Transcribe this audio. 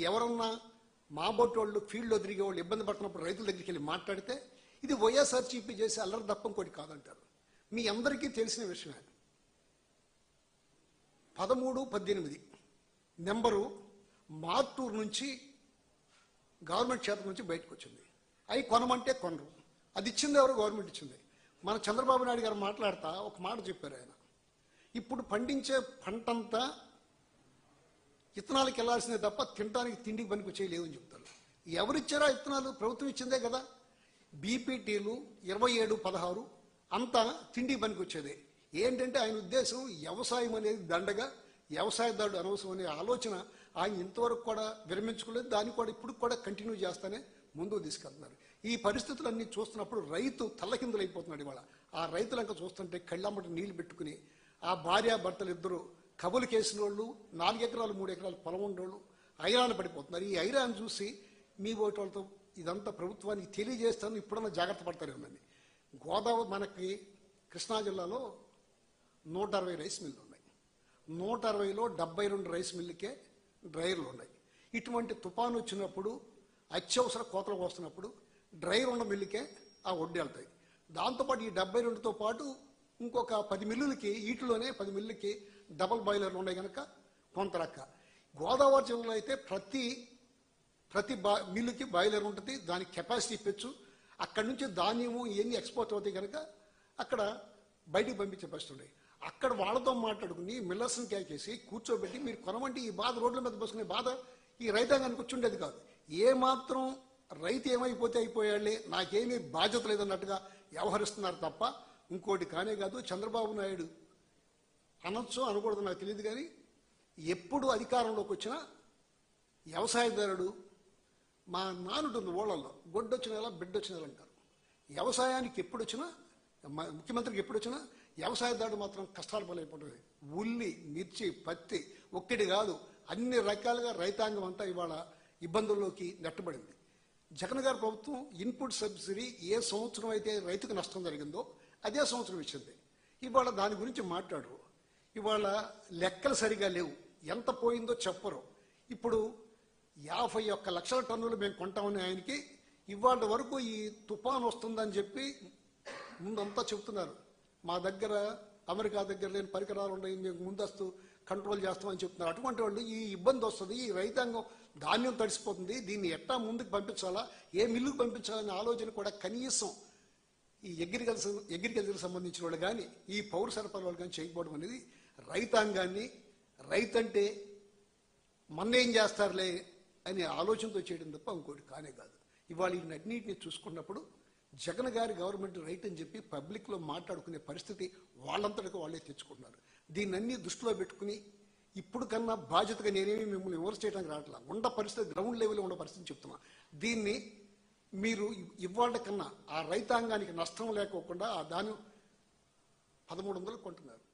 ఎవరన్నా మా బొట్టోళ్ళు వాళ్ళు ఫీల్డ్లో తిరిగే వాళ్ళు ఇబ్బంది పడుతున్నప్పుడు రైతుల దగ్గరికి వెళ్ళి మాట్లాడితే ఇది వైఎస్ఆర్సీపీ చేసే అల్లరి తప్పం ఇంకోటి కాదంటారు. మీ అందరికీ తెలిసిన విషయమే పదమూడు పద్దెనిమిది. నెంబరు మార్టూరు నుంచి గవర్నమెంట్ చేత నుంచి బయటకు వచ్చింది. అవి కొనమంటే కొనరు. అది ఇచ్చింది ఎవరు? గవర్నమెంట్ ఇచ్చింది. మన చంద్రబాబు నాయుడు గారు మాట్లాడతా ఒక మాట చెప్పారు ఆయన. ఇప్పుడు పండించే పంటంతా ఇత్తనాలకు వెళ్ళాల్సిందే తప్ప తినడానికి తిండికి పనికి వచ్చేయలేవు అని చెప్తారు. ఎవరిచ్చారా ఇత్తనాలు? ప్రభుత్వం ఇచ్చిందే కదా. బీపీటీలు ఇరవై ఏడు పదహారు అంతా తిండి పనికి వచ్చేదే. ఏంటంటే ఆయన ఉద్దేశం వ్యవసాయం అనేది దండగా వ్యవసాయదారుడు అనవసరం అనే ఆలోచన ఆయన ఇంతవరకు కూడా విరమించుకోలేదు. దాన్ని కూడా ఇప్పుడు కూడా కంటిన్యూ చేస్తానే ముందుకు తీసుకెళ్తున్నారు. ఈ పరిస్థితులన్నీ చూస్తున్నప్పుడు రైతు తల్లకిందులైపోతున్నాడు ఇవాళ. ఆ రైతులంక చూస్తుంటే కళ్ళమ్మటి నీళ్ళు పెట్టుకుని ఆ భార్య భర్తలు ఇద్దరు కబులు కేసిన వాళ్ళు నాలుగు ఎకరాలు మూడు ఎకరాలు పొలం ఉండేవాళ్ళు ఐరాన్ పడిపోతున్నారు. ఈ ఐరాన్ చూసి మీ ఓటు వాళ్ళతో ఇదంతా ప్రభుత్వానికి తెలియజేస్తాను ఇప్పుడన్నా జాగ్రత్త పడతారేమని గోదావరి మనకి కృష్ణా జిల్లాలో నూట అరవై రైస్ మిల్లు ఉన్నాయి. నూట అరవైలో డెబ్బై రెండు రైస్ మిల్లుకే డ్రైర్లు ఉన్నాయి. ఇటువంటి తుఫాను వచ్చినప్పుడు అత్యవసర కోతలకు వస్తున్నప్పుడు డ్రైర్ ఉన్న మిల్లుకే ఆ వడ్డీ వెళ్తాయి. దాంతోపాటు ఈ డెబ్బై రెండుతో పాటు ఇంకొక పది మిల్లులకి వీటిలోనే పది మిల్లులకి డబల్ బాయిలర్లు ఉన్నాయి కనుక కొంత రక్క గోదావరి జిల్లాలో అయితే ప్రతి ప్రతి బా మిల్లుకి బాయిలర్ ఉంటుంది దానికి కెపాసిటీ పెంచు. అక్కడి నుంచి ధాన్యము ఇవన్నీ ఎక్స్పోర్ట్ అవుతాయి కనుక అక్కడ బయటికి పంపించే పరిస్థితి ఉన్నాయి అక్కడ వాళ్ళతో మాట్లాడుకుని మిల్లర్స్ని కేకేసి కూర్చోబెట్టి మీరు కొనమంటే ఈ బాధ రోడ్ల మీద పోసుకునే బాధ ఈ రైతాంగానికి వచ్చిండేది కాదు. ఏ మాత్రం రైతు ఏమైపోతే అయిపోయాళ్ళే నాకేమీ బాధ్యత లేదన్నట్టుగా వ్యవహరిస్తున్నారు తప్ప ఇంకోటి కానే కాదు చంద్రబాబు నాయుడు అనొచ్చు అనకూడదు నాకు తెలియదు కానీ ఎప్పుడు అధికారంలోకి వచ్చినా వ్యవసాయదారుడు మా నానుంటుంది ఊళ్ళల్లో గొడ్డొచ్చిన నెల బిడ్డొచ్చిన నెల అంటారు. వ్యవసాయానికి ఎప్పుడు వచ్చినా మ- ముఖ్యమంత్రికి ఎప్పుడు వచ్చినా వ్యవసాయదారుడు మాత్రం కష్టాలు పాలైపోతుంది ఉల్లి మిర్చి పత్తి ఒక్కటి కాదు అన్ని రకాలుగా రైతాంగం అంతా ఇవాళ ఇబ్బందుల్లోకి నెట్టబడింది. జగన్ గారి ప్రభుత్వం ఇన్పుట్ సబ్సిడీ ఏ సంవత్సరం అయితే రైతుకు నష్టం జరిగిందో అదే సంవత్సరం ఇచ్చింది. ఇవాళ దాని గురించి మాట్లాడరు. ఇవాళ లెక్కలు సరిగా లేవు. ఎంత పోయిందో చెప్పరు. ఇప్పుడు యాభై ఒక్క లక్షల టన్నులు మేము కొంటామని ఆయనకి ఇవాళ వరకు ఈ తుఫాన్ వస్తుందని చెప్పి ముందంతా చెబుతున్నారు. మా దగ్గర అమెరికా దగ్గర లేని పరికరాలు ఉన్నాయి మేము ముందస్తు కంట్రోల్ చేస్తామని చెప్తున్నారు. అటువంటి వాళ్ళు ఈ ఇబ్బంది వస్తుంది ఈ రైతాంగం ధాన్యం తడిసిపోతుంది దీన్ని ఎట్టా ముందుకు పంపించాలా ఏ మిల్లుకు పంపించాలనే ఆలోచన కూడా కనీసం ఈ అగ్రికల్చర్ అగ్రికల్చర్కి సంబంధించిన వాళ్ళు కానీ ఈ పౌర సరఫరా వాళ్ళు కానీ చేయకపోవడం అనేది రైతాంగాన్ని రైతంటే మన్నేం చేస్తారులే అనే ఆలోచనతో చేయడం తప్ప ఇంకోటి కానే కాదు. ఇవాళ వీటినన్నింటినీ చూసుకున్నప్పుడు జగన్ గారి గవర్నమెంట్ రైట్ అని చెప్పి పబ్లిక్లో మాట్లాడుకునే పరిస్థితి వాళ్ళంతటికి వాళ్ళే తెచ్చుకుంటున్నారు. అన్ని దృష్టిలో పెట్టుకుని ఇప్పుడు కన్నా బాధ్యతగా నేనేమి మిమ్మల్ని విమర్శ చేయడానికి రావట్లా? ఉండ పరిస్థితి గ్రౌండ్ లెవెల్లో ఉన్న పరిస్థితి చెప్తున్నా. దీన్ని మీరు ఇవాళ కన్నా ఆ రైతాంగానికి నష్టం లేకోకుండా ఆ దాని పదమూడు వందలు కొంటున్నారు.